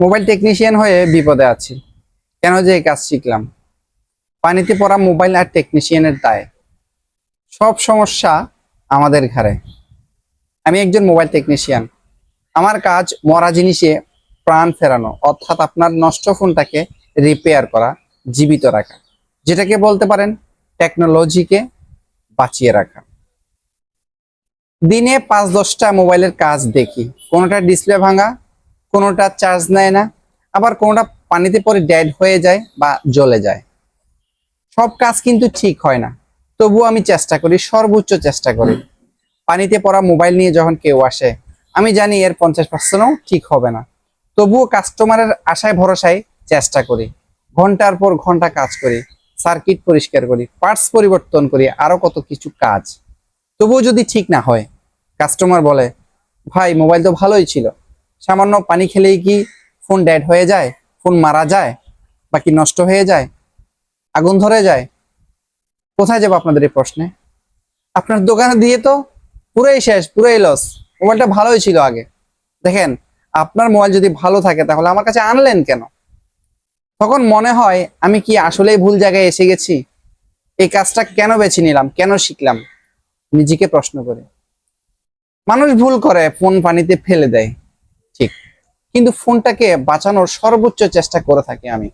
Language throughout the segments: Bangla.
মোবাইল টেকনিশিয়ান হয়ে বিপদে আছি। কেন যে এই কাজ শিখলাম? পানিতে পড়া মোবাইল আর টেকনিশিয়ানের দায়। সব সমস্যা আমাদের ঘরে আমি একজন মোবাইল টেকনিশিয়ান আমার কাজ মরা জিনিসে প্রাণ ফেরানো, অর্থাৎ আপনার নষ্ট ফোনটাকে রিপেয়ার করা, জীবিত রাখা, যেটাকে বলতে পারেন টেকনোলজিকে বাঁচিয়ে রাখা। দিনে পাঁচ দশটা মোবাইলের কাজ দেখি। কোনোটা ডিসপ্লে ভাঙা কোনোটা চার্জ নেয় না, আবার কোনোটা পানিতে পরে ড্যাড হয়ে যায় বা জ্বলে যায়। সব কাজ কিন্তু ঠিক হয় না। তবুও আমি চেষ্টা করি, সর্বোচ্চ চেষ্টা করি। পানিতে পড়া মোবাইল নিয়ে যখন কেউ আসে, আমি জানি এর পঞ্চাশ পার্সেন্টও ঠিক হবে না। তবুও কাস্টমারের আশায়, ভরসায় চেষ্টা করি। ঘণ্টার পর ঘণ্টা কাজ করি সার্কিট পরিষ্কার করি পার্টস পরিবর্তন করি, আরও কত কিছু কাজ। তবুও যদি ঠিক না হয় কাস্টমার বলে, ভাই মোবাইল তো ভালোই ছিল। সামান্য পানি খেলেই কি ফোন ড্যাড হয়ে যায় ফোন মারা যায়, বা কি নষ্ট হয়ে যায়, আগুন ধরে যায়? কোথায় যাব আপনাদের এই প্রশ্নে? আপনার দোকানে দিয়ে তো পুরোই শেষ, পুরোই লস মোবাইলটা ভালোই ছিল আগে। দেখেন, আপনার মোবাইল যদি ভালো থাকে তাহলে আমার কাছে আনলেন কেন? তখন মনে হয় আমি কি আসলেই ভুল জায়গায় এসে গেছি? এই কাজটা কেন বেছে নিলাম? কেন শিখলাম? নিজেকে প্রশ্ন করে। মানুষ ভুল করে, ফোন পানিতে ফেলে দেয়। ঠিক। কিন্তু ফোনটাকে বাঁচানোর সর্বোচ্চ চেষ্টা করে থাকি আমি।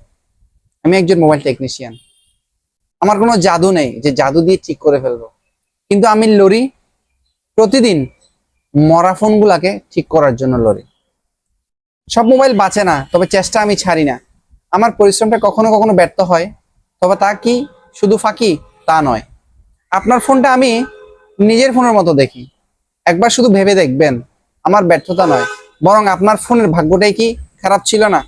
আমি একজন মোবাইল টেকনিশিয়ান আমার কোনো জাদু নেই যে জাদু দিয়ে ঠিক করে ফেলব। কিন্তু আমি লড়ি প্রতিদিন মরা ফোনগুলাকে ঠিক করার জন্য লড়ি সব মোবাইল বাঁচে না, তবে চেষ্টা আমি ছাড়ি না। আমার পরিশ্রমটা কখনো কখনো ব্যর্থ হয়, তবে তা কি শুধু ফাঁকি, তা নয়। আপনার ফোনটা আমি নিজের ফোনের মতো দেখি। একবার শুধু ভেবে দেখবেন, আমার ব্যর্থতা নয়। বরং আপনার ফোনের ভাগ্যটাই কি খারাপ ছিল না?